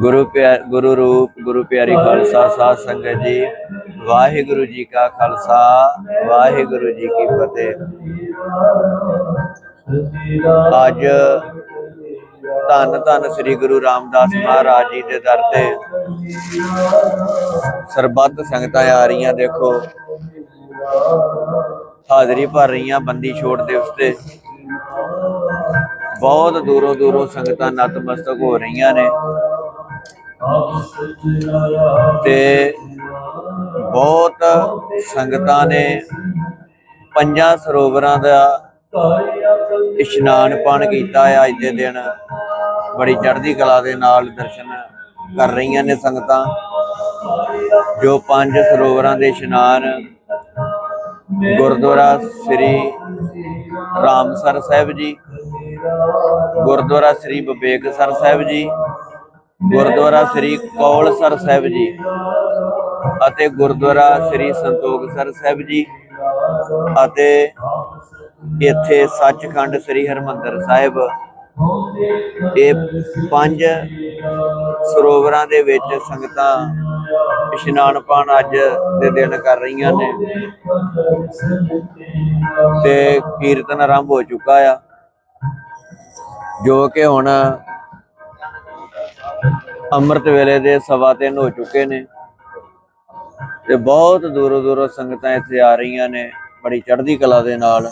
ਗੁਰੂ ਪਿਆ ਗੁਰੂ ਰੂਪ, ਗੁਰੂ ਪਿਆਰੀ ਖਾਲਸਾ, ਸਾਧ ਸੰਗਤ ਜੀ, ਵਾਹਿਗੁਰੂ ਜੀ ਕਾ ਖਾਲਸਾ, ਵਾਹਿਗੁਰੂ ਜੀ ਕੀ ਫਤਿਹ। ਅੱਜ ਧੰਨ ਧੰਨ ਸ੍ਰੀ ਗੁਰੂ ਰਾਮਦਾਸ ਮਹਾਰਾਜ ਜੀ ਦੇ ਦਰ ਤੇ ਸਰਬੱਤ ਸੰਗਤਾਂ ਆ ਰਹੀਆਂ, ਦੇਖੋ। ਹਾਜ਼ਰੀ ਭਰ ਰਹੀਆਂ ਬੰਦੀ ਛੋੜ ਦੇ ਤੇ ਬਹੁਤ ਦੂਰੋਂ ਦੂਰੋਂ ਸੰਗਤਾਂ ਨਤਮਸਤਕ ਹੋ ਰਹੀਆਂ ਨੇ। ਤੇ ਬਹੁਤ ਸੰਗਤਾਂ ਨੇ ਪੰਜਾਂ ਸਰੋਵਰਾਂ ਦਾ ਇਸ਼ਨਾਨ ਪਾਣ ਕੀਤਾ ਹੈ ਅੱਜ ਦੇ ਦਿਨ। ਬੜੀ ਚੜ੍ਹਦੀ ਕਲਾ ਦੇ ਨਾਲ ਦਰਸ਼ਨ ਕਰ ਰਹੀਆਂ ਨੇ ਸੰਗਤਾਂ। ਜੋ ਪੰਜ ਸਰੋਵਰਾਂ ਦੇ ਇਸ਼ਨਾਨ ਗੁਰਦੁਆਰਾ ਸ੍ਰੀ ਰਾਮਸਰ ਸਾਹਿਬ ਜੀ ਗੁਰਦੁਆਰਾ ਸ੍ਰੀ ਬਬੇਕਸਰ ਸਾਹਿਬ ਜੀ, ਗੁਰਦੁਆਰਾ ਸ੍ਰੀ ਕੌਲ ਸਰ ਸਾਹਿਬ ਜੀ ਅਤੇ ਗੁਰਦੁਆਰਾ ਸ੍ਰੀ ਸੰਤੋਖ ਸਰ ਸਾਹਿਬ ਜੀ ਅਤੇ ਇੱਥੇ ਸੱਚਖੰਡ ਸ੍ਰੀ ਹਰਮੰਦਰ ਸਾਹਿਬ। ਇਹ ਪੰਜ ਸਰੋਵਰਾਂ ਦੇ ਵਿੱਚ ਸੰਗਤਾਂ ਇਸ਼ਨਾਨ ਪਾਣ ਅੱਜ ਦੇ ਦਿਨ ਕਰ ਰਹੀਆਂ ਨੇ ਤੇ ਕੀਰਤਨ ਆਰੰਭ ਹੋ ਚੁੱਕਾ ਆ। ਜੋ ਕਿ ਹੁਣ ਅੰਮ੍ਰਿਤ ਵੇਲੇ ਦੇ ਸਵਾ ਤਿੰਨ ਹੋ ਚੁੱਕੇ ਨੇ ਤੇ ਬਹੁਤ ਦੂਰੋਂ ਦੂਰੋਂ ਸੰਗਤਾਂ ਇੱਥੇ ਆ ਰਹੀਆਂ ਨੇ ਬੜੀ ਚੜ੍ਹਦੀ ਕਲਾ ਦੇ ਨਾਲ।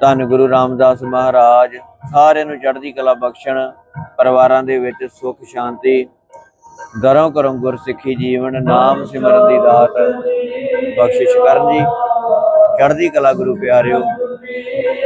ਧੰਨ ਗੁਰੂ ਰਾਮਦਾਸ ਮਹਾਰਾਜ, ਸਾਰਿਆਂ ਨੂੰ ਚੜ੍ਹਦੀ ਕਲਾ ਬਖਸ਼ਣ, ਪਰਿਵਾਰਾਂ ਦੇ ਵਿੱਚ ਸੁੱਖ, ਸ਼ਾਂਤੀ ਦਰੋਂ ਕਰੋਂ ਗੁਰਸਿੱਖੀ ਜੀਵਨ, ਨਾਮ ਸਿਮਰਨ ਦੀ ਦਾਤ ਬਖਸ਼ਿਸ਼ ਕਰਨ ਜੀ। ਚੜ੍ਹਦੀ ਕਲਾ ਗੁਰੂ ਪਿਆਰਿਓ।